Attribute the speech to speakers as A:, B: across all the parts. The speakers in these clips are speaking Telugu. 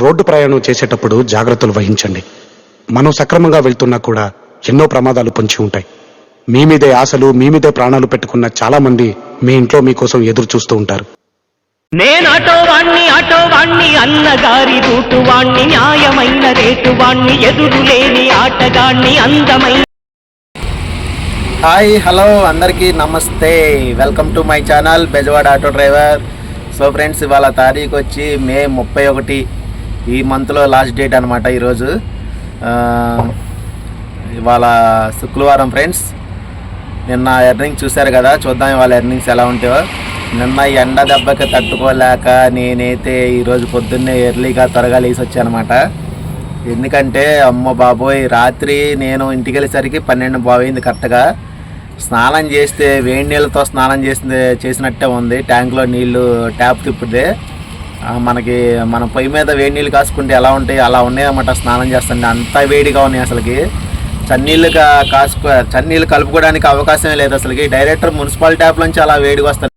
A: రోడ్డు ప్రయాణం చేసేటప్పుడు జాగ్రత్తలు వహించండి. మనం సక్రమంగా వెళ్తున్నా కూడా ఎన్నో ప్రమాదాలు పొంచి ఉంటాయి. మీ మీదే ఆశలు మీ మీదే ప్రాణాలు పెట్టుకున్న చాలా మంది మీ ఇంట్లో మీకోసం ఎదురు చూస్తూ ఉంటారు.
B: నేను ఆటో వాణ్ణి ఆటో వాణ్ణి అన్నగారి రూటు వాణ్ణి న్యాయమైన రేటు వాణ్ణి ఎదురు లేని ఆటగాణ్ణి అందమైన
C: హాయ్ హలో అందరికీ నమస్తే. Welcome to my channel Bezawada auto driver. So friends ఇవాళ తారీఖు వచ్చి మే ముప్పై ఒకటి. ఈ మంత్లో లాస్ట్ డేట్ అనమాట ఈరోజు. ఇవాళ శుక్రవారం ఫ్రెండ్స్ నిన్న ఎర్నింగ్స్ చూశారు కదా చూద్దాం ఇవాళ ఎర్నింగ్స్ ఎలా ఉంటాయో నిన్న ఎండ దెబ్బకి తట్టుకోలేక నేనైతే ఈరోజు పొద్దున్నే ఎర్లీగా త్వరగా లేచి వచ్చానమాట ఎందుకంటే అమ్మ బాబోయ్ రాత్రి నేను ఇంటికి వెళ్ళేసరికి పన్నెండు బాగైంది కరెక్ట్గా స్నానం చేస్తే వేడి నీళ్ళతో స్నానం చేసింది చేసినట్టే ఉంది. ట్యాంక్లో నీళ్ళు ట్యాప్ తిప్పితే. మనకి మన పొయ్యి మీద వేడి నీళ్ళు కాసుకుంటే ఎలా ఉంటాయి అలా ఉన్నాయన్నమాట. స్నానం చేస్తుంటే అంత వేడిగా ఉన్నాయి అసలుకి. చన్నీళ్ళు కా- కాసుకో చన్నీళ్ళు కలుపుకోవడానికి అవకాశమే లేదు అసలుకి. డైరెక్టర్ మున్సిపల్ ట్యాప్ నుంచి అలా వేడిగా వస్తుంది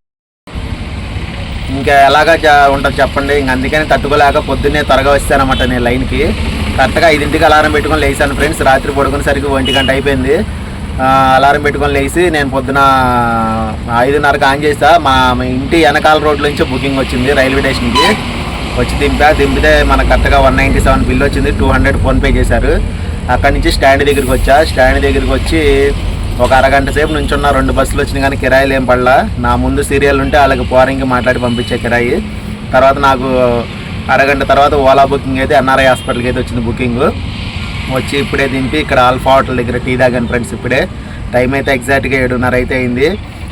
C: ఇంకా ఎలాగా ఉంటుంది చెప్పండి. ఇంక అందుకని తట్టుకోలేక పొద్దున్నే త్వరగా వస్తానమాట నేను లైన్కి. కరెక్ట్గా ఐదింటికి అలారం పెట్టుకొని లేచాను ఫ్రెండ్స్. రాత్రి పడుకునేసరికి ఒంటి గంట అయిపోయింది. అలారం పెట్టుకొని లేచి నేను పొద్దున ఐదున్నరకు ఆన్ చేస్తా. మా ఇంటి వెనకాల రోడ్ల నుంచి బుకింగ్ వచ్చింది రైల్వే స్టేషన్కి. వచ్చి దింపా. దింపితే మనకు కరెక్ట్గా వన్ నైంటీ సెవెన్ బిల్ వచ్చింది. టూ హండ్రెడ్ ఫోన్పే చేశారు. అక్కడి నుంచి స్టాండ్ దగ్గరికి వచ్చా. స్టాండ్ దగ్గరికి వచ్చి ఒక అరగంట సేపు నుంచున్న. రెండు బస్సులు వచ్చినాయి కానీ కిరాయిలు ఏం పడలా. నా ముందు సీరియల్ ఉంటే వాళ్ళకి పోరింగ్కి మాట్లాడి పంపించే కిరాయి. తర్వాత నాకు అరగంట తర్వాత ఓలా బుకింగ్ అయితే ఎన్ఆర్ఐ హాస్పిటల్కి అయితే వచ్చింది బుకింగ్. వచ్చి ఇప్పుడే దింపి ఇక్కడ ఆల్ఫా హోటల్ దగ్గర టీ తాగాను ఫ్రెండ్స్ ఇప్పుడే. టైం అయితే ఎగ్జాక్ట్గా ఏడున్నర అయితే అయింది.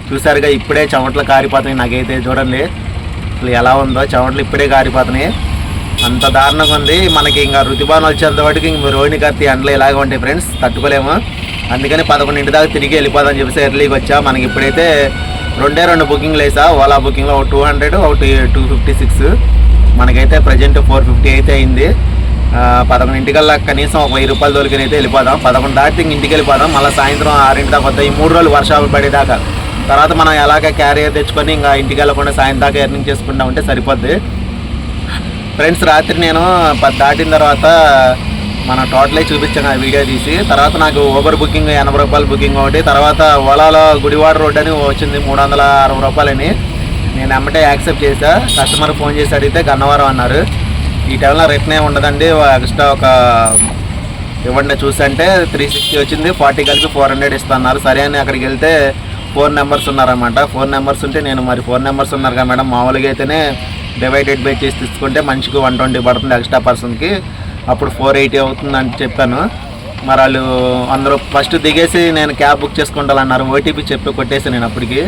C: చూసారుగా ఇప్పుడే చెమటలు కారిపోతున్నాయి నాకైతే చూడండి. అసలు ఎలా ఉందో చెమటలు ఇప్పుడే కారిపోతున్నాయి. అంత దారుణంగా ఉంది. మనకి ఇంకా ఋతుబాన్ వచ్చేంత వాటికి ఇంక రోహిణి కత్తి ఎండలు ఇలాగ ఉంటాయి ఫ్రెండ్స్ తట్టుకోలేము. అందుకని పదకొండింటి దాకా తిరిగి వెళ్ళిపోదాం చెప్పేసి ఎర్లీకి వచ్చా. మనకి ఇప్పుడైతే రెండే రెండు బుకింగ్లు వేసా. ఓలా బుకింగ్లో ఒక టూ హండ్రెడ్ ఒకటి టూ ఫిఫ్టీ సిక్స్ మనకైతే ప్రజెంట్ ఫోర్ ఫిఫ్టీ అయితే అయింది. పదకొండింటికల్లా కనీసం ఒక వెయ్యి రూపాయలు దొరికిన అయితే వెళ్ళిపోదాం. పదకొండు దాటి ఇంక ఇంటికి వెళ్ళిపోదాం. మళ్ళీ సాయంత్రం ఆరింటి దాకా వస్తాయి ఈ మూడు రోజులు వర్షాలు పడేదాకా. తర్వాత మనం ఎలాగ క్యారియర్ తెచ్చుకొని ఇంకా ఇంటికి వెళ్ళకుండా సాయంత్రం దాకా ఎర్నింగ్ చేసుకుంటా ఉంటే సరిపోద్ది. ఫ్రెండ్స్ రాత్రి నేను పది దాటిన తర్వాత మన టోటలే చూపించాను ఆ వీడియో తీసి. తర్వాత నాకు ఊబర్ బుకింగ్ ఎనభై రూపాయలు బుకింగ్ ఒకటి. తర్వాత ఓలాలో గుడివాడ రోడ్ అని వచ్చింది మూడు వందల అరవై రూపాయలని. నేను అమ్మటే యాక్సెప్ట్ చేశా. కస్టమర్ ఫోన్ చేసి అడిగితే గన్నవరం అన్నారు. ఈ టైంలో రిటర్న్ ఏమి ఉండదండి ఎక్స్ట్రా ఒక ఇవ్వండి చూసంటే త్రీ సిక్స్టీ వచ్చింది. ఫార్టీ కలిపి ఫోర్ హండ్రెడ్ ఇస్తున్నారు. సరే అని అక్కడికి వెళ్తే ఫోర్ నెంబర్స్ ఉన్నారన్నమాట. ఫోన్ నెంబర్స్ ఉంటే నేను మరి ఫోన్ నెంబర్స్ ఉన్నారు కదా మేడం. మామూలుగా అయితేనే డివైడెడ్ బై చేసి తీసుకుంటే మనిషికి వన్ ట్వంటీ పడుతుంది ఎక్స్ట్రా పర్సన్కి అప్పుడు ఫోర్ ఎయిటీ అవుతుంది అని చెప్పాను. మరి వాళ్ళు అందరూ ఫస్ట్ దిగేసి నేను క్యాబ్ బుక్ చేసుకుంటానన్నారు. ఓటీపీ చెప్పి కొట్టేసి నేను అప్పటికి.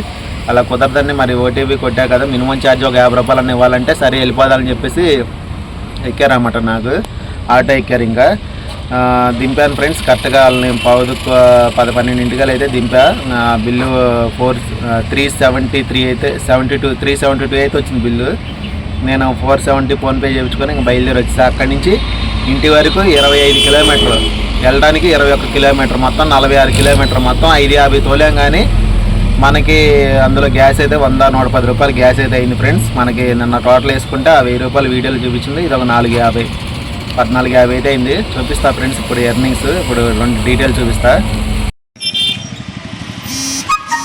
C: అలా కుదరదని మరి ఓటీపీ కొట్టా కదా. మినిమం ఛార్జ్ ఒక యాభై రూపాయలు ఇవ్వాలంటే సరే వెళ్ళిపోదాలని చెప్పేసి ఎక్కారన్నమాట నాకు. ఆటో ఎక్కారు ఇంకా. దింపాను ఫ్రెండ్స్ కరెక్ట్గా వాళ్ళని పౌదు పది పన్నెండింటికల్ అయితే దింపా. నా bill four three seventy three అయితే seventy two three seventy two అయితే వచ్చింది బిల్లు. నేను ఫోర్ సెవెంటీ ఫోన్పే చేయించుకొని ఇంకా బయలుదేరి వచ్చేసా. అక్కడి నుంచి ఇంటి వరకు ఇరవై ఐదు కిలోమీటర్లు. వెళ్ళడానికి ఇరవై ఒక్క కిలోమీటర్ మొత్తం నలభై ఆరు కిలోమీటర్ మొత్తం ఐదు యాభై తోలాం కానీ మనకి అందులో గ్యాస్ అయితే వంద నూట పది రూపాయలు గ్యాస్ అయితే అయింది ఫ్రెండ్స్. మనకి నిన్న టోటల్ వేసుకుంటే ఆ వెయ్యి రూపాయలు వీడియోలు చూపించింది. ఇది ఒక నాలుగు యాభై పద్నాలుగు యాభై అయితే అయింది. చూపిస్తా ఫ్రెండ్స్ ఇప్పుడు ఎర్నింగ్స్ ఇప్పుడు రెండు డీటెయిల్స్ చూపిస్తా.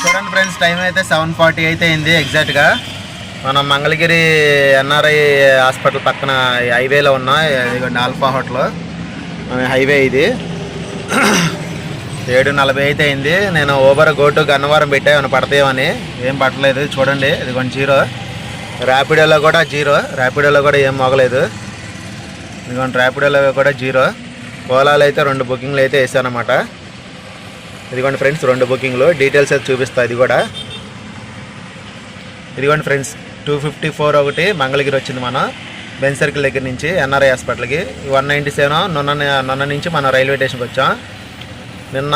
C: చూడండి ఫ్రెండ్స్ టైం అయితే సెవెన్ ఫార్టీ అయితే అయింది ఎగ్జాక్ట్గా. మనం మంగళగిరి ఎన్ఆర్ఐ హాస్పిటల్ పక్కన హైవేలో ఉన్న. ఇదిగోండి ఆల్ఫా హోటల్. హైవే ఇది. ఏడు నలభై అయితే అయింది. నేను ఓబర్ గోటు గన్నవరం పెట్టా ఏమైనా పడతాయేమని ఏం పట్టలేదు చూడండి. ఇదిగోండి జీరో. ర్యాపిడోలో కూడా జీరో. ర్యాపిడోలో కూడా ఏం మోగలేదు. ఇదిగోండి ర్యాపిడోలో కూడా జీరో. ఓలాలో అయితే రెండు బుకింగ్లు అయితే వేసానమాట. ఇదిగోండి ఫ్రెండ్స్ రెండు బుకింగ్లు. డీటెయిల్స్ అయితే చూపిస్తా ఇది కూడా. ఇదిగోండి ఫ్రెండ్స్ టూ ఫిఫ్టీ ఫోర్ ఒకటి మంగళగిరి వచ్చింది మనం. బెన్ సర్కిల్ దగ్గర నుంచి ఎన్ఆర్ఐ హాస్పిటల్కి. వన్ నైంటీ సెవెన్ నొన్న నొన్న నుంచి మనం రైల్వే స్టేషన్కి వచ్చాం. నిన్న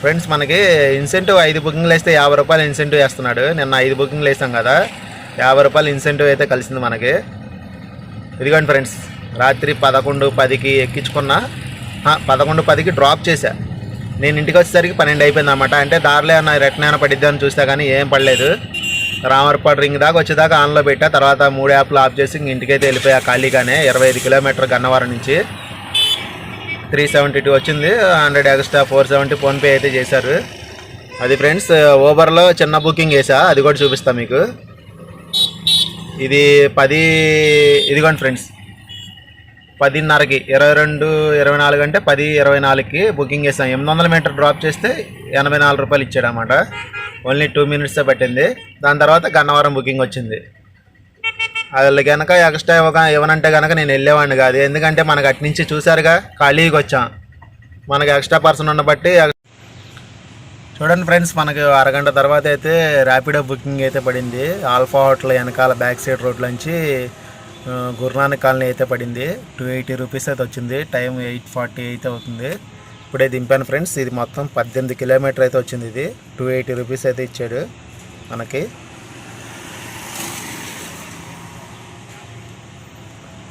C: ఫ్రెండ్స్ మనకి ఇన్సెంటివ్ ఐదు బుకింగ్లు వేస్తే యాభై రూపాయలు ఇన్సెంటివ్ వేస్తున్నాడు. నిన్న ఐదు బుకింగ్లు వేసాం కదా యాభై రూపాయలు ఇన్సెంటివ్ అయితే కలిసింది మనకి. ఇదిగోండి ఫ్రెండ్స్ రాత్రి పదకొండు పదికి ఎక్కించుకున్న పదకొండు పదికి డ్రాప్ చేశా. నేను ఇంటికి వచ్చేసరికి పన్నెండు అయిపోయింది అనమాట అంటే దారిలో ఏమన్నా రిటర్న్ ఏమైనా పడిద్దామని చూస్తే కానీ ఏం పడలేదు. రామర్పాడు రింగ్ దాకా వచ్చేదాకా ఆన్లో పెట్టా. తర్వాత మూడు యాప్లు ఆఫ్ చేసి ఇంక ఇంటికైతే వెళ్ళిపోయా ఖాళీగానే ఇరవై ఐదు కిలోమీటర్ గన్నవరం నుంచి. త్రీ సెవెంటీ టూ వచ్చింది. Hundred extra four seventy PhonePe అయితే చేశారు. అది ఫ్రెండ్స్ ఓబర్లో చిన్న బుకింగ్ వేసా అది కూడా చూపిస్తా మీకు. ఇది పది ఇదిగోండి ఫ్రెండ్స్. పదిన్నరకి ఇరవై రెండు ఇరవై నాలుగు అంటే పది ఇరవై నాలుగుకి బుకింగ్ చేసాం ఎనిమిది వందల మీటర్ డ్రాప్ చేస్తే ఎనభై నాలుగు రూపాయలు ఇచ్చాడు అనమాట ఓన్లీ టూ మినిట్సే పట్టింది. దాని తర్వాత గన్నవరం బుకింగ్ వచ్చింది. వాళ్ళు కనుక ఎక్స్ట్రా ఇవ్వక ఇవ్వనంటే కనుక నేను వెళ్ళేవాడిని కాదు. ఎందుకంటే మనకు అటు నుంచి చూసారుగా ఖాళీకి వచ్చాం. మనకు ఎక్స్ట్రా పర్సన్ ఉన్న బట్టి చూడండి ఫ్రెండ్స్ మనకి అరగంట తర్వాత అయితే ర్యాపిడో బుకింగ్ అయితే పడింది. ఆల్ఫా హోటల్ వెనకాల బ్యాక్ సైడ్ రోడ్లోంచి నుంచి గురునానక్ కాలనీ అయితే పడింది. టూ ఎయిటీ రూపీస్ అయితే వచ్చింది. టైం ఎయిట్ ఫార్టీ అయితే అవుతుంది. ఇప్పుడే దింపాను ఫ్రెండ్స్. ఇది మొత్తం పద్దెనిమిది కిలోమీటర్ అయితే వచ్చింది ఇది. టూ ఎయిటీ రూపీస్ అయితే ఇచ్చాడు మనకి.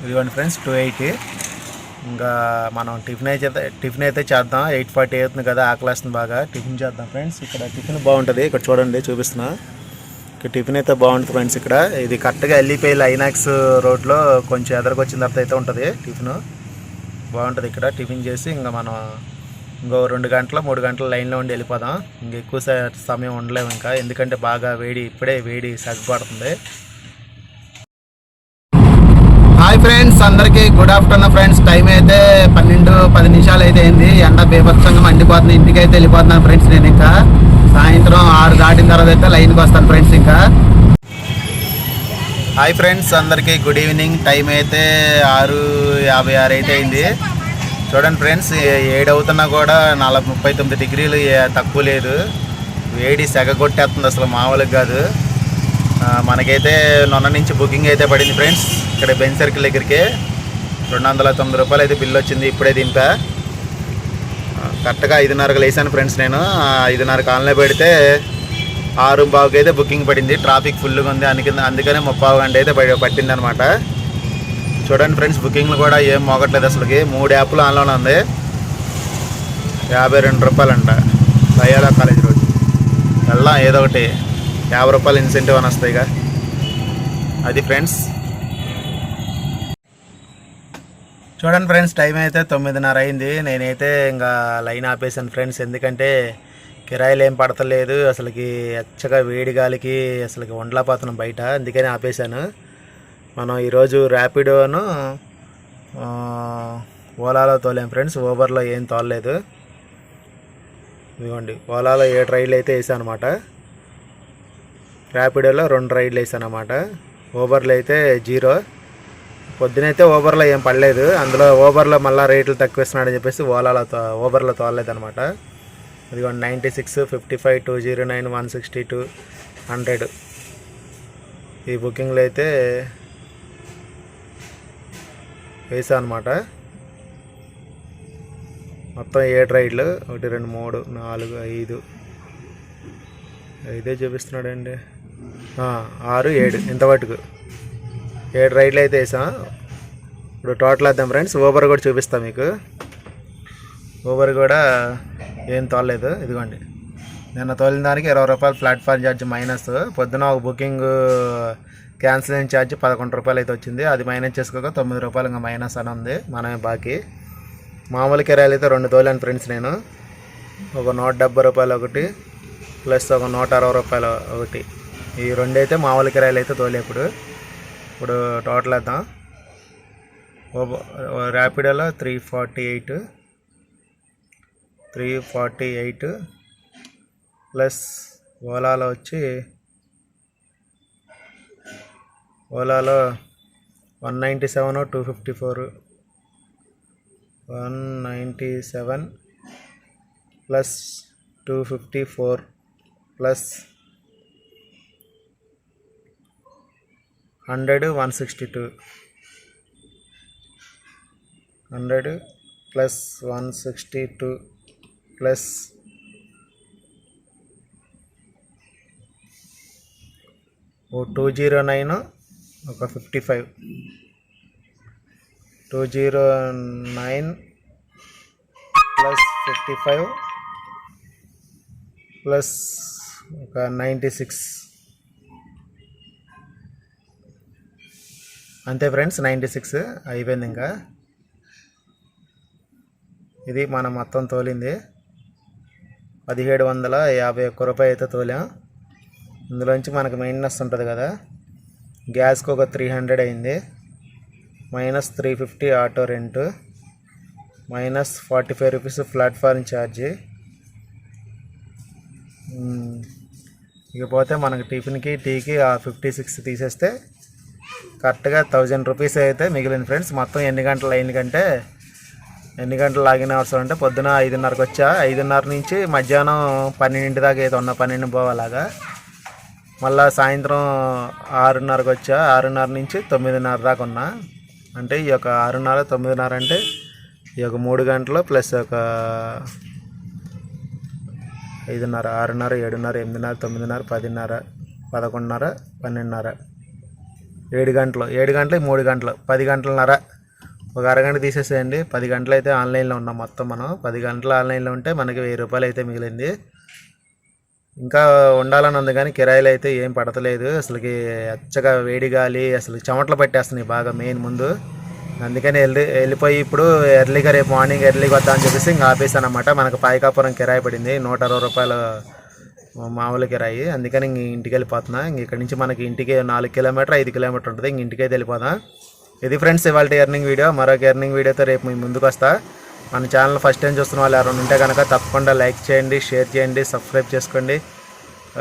C: ఇదిగోండి ఫ్రెండ్స్ టూ ఎయిటీ ఇంకా మనం టిఫిన్ అయితే టిఫిన్ అయితే చేద్దాం. ఎయిట్ ఫార్టీ అవుతుంది కదా ఆకలేస్తుంది బాగా. టిఫిన్ చేద్దాం ఫ్రెండ్స్ ఇక్కడ టిఫిన్ బాగుంటుంది. ఇక్కడ చూడండి చూపిస్తున్నా. ఇక్కడ టిఫిన్ అయితే బాగుంటుంది ఫ్రెండ్స్ ఇక్కడ ఇది కరెక్ట్గా ఎల్లిపోయి ఐనాక్స్ రోడ్లో కొంచెం ఎదరికి వచ్చిన తర్వాత అయితే ఉంటుంది టిఫిన్ బాగుంటుంది ఇక్కడ టిఫిన్ చేసి. ఇంకా మనం ఇంకో రెండు గంటల మూడు గంటల లైన్లో ఉండి వెళ్ళిపోదాం. ఇంక ఎక్కువ సమయం ఉండలేము ఇంకా. ఎందుకంటే బాగా వేడి ఇప్పుడే వేడి సగ్గుపడుతుంది ఫ్రెండ్స్ అందరికీ గుడ్ ఆఫ్టర్నూన్ ఫ్రెండ్స్. టైం అయితే పన్నెండు పది నిమిషాలు అయితే అయింది. ఎండ బీభత్సంగా మండిపోతుంది. ఇంటికి అయితే వెళ్ళిపోతున్నాను ఫ్రెండ్స్ నేను ఇంకా. సాయంత్రం ఆరు దాటిన తర్వాత అయితే లైన్కి వస్తాను ఫ్రెండ్స్ ఇంకా. హాయ్ ఫ్రెండ్స్ అందరికీ గుడ్ ఈవినింగ్. టైం అయితే ఆరు యాభై ఆరు అయితే అయింది. చూడండి ఫ్రెండ్స్ ఏడు అవుతున్నా కూడా నలభై ముప్పై తొమ్మిది డిగ్రీలు తక్కువ లేదు. వేడి సెగ కొట్టేస్తుంది అసలు మామూలుగా కాదు. మనకైతే నొన్న నుంచి బుకింగ్ అయితే పడింది ఫ్రెండ్స్. ఇక్కడ బెంచ్ సర్కిల్ దగ్గరికి రెండు వందల తొమ్మిది రూపాయలు అయితే బిల్ వచ్చింది ఇప్పుడే దింపా. కరెక్ట్గా ఐదున్నరకు లేసాను ఫ్రెండ్స్ నేను. ఐదున్నర ఐదున్నరకు పెడితే ఆరు బావుకి అయితే బుకింగ్ పడింది. ట్రాఫిక్ ఫుల్గా ఉంది అందుకని అందుకనే ముప్పావు గంట అయితే పట్టింది అనమాట చూడండి ఫ్రెండ్స్ బుకింగ్లు కూడా ఏం మోగట్లేదు అసలుకి. మూడు యాప్లు ఆన్లోనే ఉంది. యాభై రెండు రూపాయలంట. లయాలా కాలేజ్ రోడ్ వెళ్దాం ఏదో ఒకటి. యాభై రూపాయలు ఇన్సెంటివ్ అని వస్తాయిగా. అది ఫ్రెండ్స్ చూడండి ఫ్రెండ్స్ టైం అయితే తొమ్మిదిన్నర అయింది. నేనైతే ఇంకా లైన్ ఆపేసాను ఫ్రెండ్స్ ఎందుకంటే కిరాయిలు ఏం పడతలేదు. అసలుకి ఎచ్చగా వేడి గాలికి అసలుకి వండలేకపోతున్నాం బయట. అందుకని ఆపేశాను. మనం ఈరోజు ర్యాపిడోను ఓలాలో తోలేం ఫ్రెండ్స్ ఓబర్లో ఏం తోలలేదు. ఇదిగోండి ఓలాలో ఏడు ట్రైల్ అయితే వేసాను అనమాట ర్యాపిడోలో రెండు రైడ్లు వేసాను అనమాట ఓబర్లో అయితే జీరో. పొద్దునైతే ఓబర్లో ఏం పడలేదు. అందులో ఓబర్లో మళ్ళీ రేట్లు తక్కువ ఇస్తున్నాడని చెప్పేసి ఓలాలో తో ఓబర్లో తోలలేదు అనమాట ఇదిగోండి ninety six fifty five two zero nine one sixty two hundred. ఈ బుకింగ్లు అయితే వేసా అనమాట మొత్తం ఏడు రైడ్లు. ఒకటి రెండు మూడు నాలుగు ఐదు. ఐదే చూపిస్తున్నాడండి. ఆరు ఏడు ఇంతవరకు ఏడు రైడ్లు అయితే వేసాం. ఇప్పుడు టోటల్ వేద్దాం ఫ్రెండ్స్. ఊబర్ కూడా చూపిస్తాం మీకు. ఊబర్ కూడా ఏం తోలలేదు. ఇదిగోండి. నిన్న తోలిన దానికి ఇరవై రూపాయలు ప్లాట్ఫామ్ ఛార్జ్ మైనస్. పొద్దున ఒక బుకింగ్ క్యాన్సిలింగ్ ఛార్జ్ పదకొండు రూపాయలు అయితే వచ్చింది. అది మైనస్ చేసుకోక తొమ్మిది రూపాయలు ఇంకా మైనస్ అని ఉంది. మనమే బాకీ. మామూలు కిరాయిలు అయితే రెండు తోలాను ఫ్రెండ్స్ నేను. ఒక నూట డెబ్బై రూపాయలు ఒకటి ప్లస్ ఒక నూట అరవై రూపాయలు ఒకటి. ఈ రెండు అయితే మామూలు కిరాయిలు అయితే తోలే ఇప్పుడు. ఇప్పుడు టోటల్ వేద్దాం. ఓబో- ర్యాపిడోలో three forty eight three forty eight plus ఓలాలో వచ్చి ఓలాలో one ninety seven two fifty four one ninety seven plus two fifty four plus hundred one sixty two. Hundred plus one sixty two plus o two zero nine ఒక fifty five. Two zero nine plus fifty five plus ఒక నైంటీ సిక్స్. అంతే ఫ్రెండ్స్ నైంటీ సిక్స్ అయిపోయింది ఇంకా ఇది మనం మొత్తం తోలింది. పదిహేడు వందల యాభై ఒక్క రూపాయి అయితే తోలాం. ఇందులోంచి మనకు మెయింటెనెన్స్ ఉంటుంది కదా. గ్యాస్కి ఒక త్రీ హండ్రెడ్ అయింది. Minus three fifty auto rent. Minus forty five rupees platform charge. ఇకపోతే మనకి టిఫిన్కి టీకి ఆ ఫిఫ్టీ సిక్స్ తీసేస్తే కరెక్ట్గా థౌజండ్ రూపీస్ అయితే మిగిలింది ఫ్రెండ్స్. మొత్తం ఎన్ని గంటలు అయింది కంటే ఎన్ని గంటలు లాగిన అవసరం అంటే పొద్దున ఐదున్నరకు వచ్చా. ఐదున్నర నుంచి మధ్యాహ్నం పన్నెండింటి దాకా అయితే ఉన్న పన్నెండు పోవాలాగా. మళ్ళా సాయంత్రం ఆరున్నరకు వచ్చా. ఆరున్నర నుంచి తొమ్మిదిన్నర దాకా ఉన్నా. అంటే ఈ యొక్క ఆరున్నర తొమ్మిదిన్నర అంటే ఈ యొక్క మూడు గంటలు ప్లస్ ఒక ఐదున్నర ఆరున్నర ఏడున్నర ఎనిమిదిన్నర తొమ్మిదిన్నర పదిన్నర పదకొండున్నర పన్నెండున్నర. ఏడు గంటలు ఏడు గంటలు మూడు గంటలు పది గంటలన్నర. ఒక అరగంట తీసేసేయండి. పది గంటలు అయితే ఆన్లైన్లో ఉన్నాం మొత్తం మనం. పది గంటలు ఆన్లైన్లో ఉంటే మనకి వెయ్యి రూపాయలు అయితే మిగిలింది. ఇంకా ఉండాలని ఉంది కానీ కిరాయిలు అయితే ఏం పడతలేదు. అసలుకి అచ్చగా వేడి గాలి అసలు చెమటలు పట్టేస్తున్నాయి బాగా మెయిన్ ముందు. అందుకని వెళ్ళి వెళ్ళిపోయి ఇప్పుడు ఎర్లీగా రేపు మార్నింగ్ ఎర్లీగా వద్దా అని చెప్పేసి ఇంకా ఆపేసాను అనమాట మనకు పాయకాపురం కిరాయి పడింది. నూట అరవై రూపాయలు మామూలుగా రాయి. అందుకని ఇంక ఇంటికి వెళ్ళిపోతున్నా. ఇంక ఇక్కడ నుంచి మనకి ఇంటికి నాలుగు కిలోమీటర్ ఐదు కిలోమీటర్ ఉంటుంది. ఇంక ఇంటికి అయితే వెళ్ళిపోదాం. ఇది ఫ్రెండ్స్ ఇవాళ ఎర్నింగ్ వీడియో మరొక ఎర్నింగ్ వీడియోతో రేపు మీ ముందుకు వస్తా. మన ఛానల్ ఫస్ట్ టైం చూస్తున్న వాళ్ళు ఎవరైనా ఉంటే కనుక తప్పకుండా లైక్ చేయండి షేర్ చేయండి సబ్స్క్రైబ్ చేసుకోండి.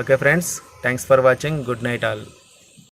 C: Okay friends thanks for watching good night all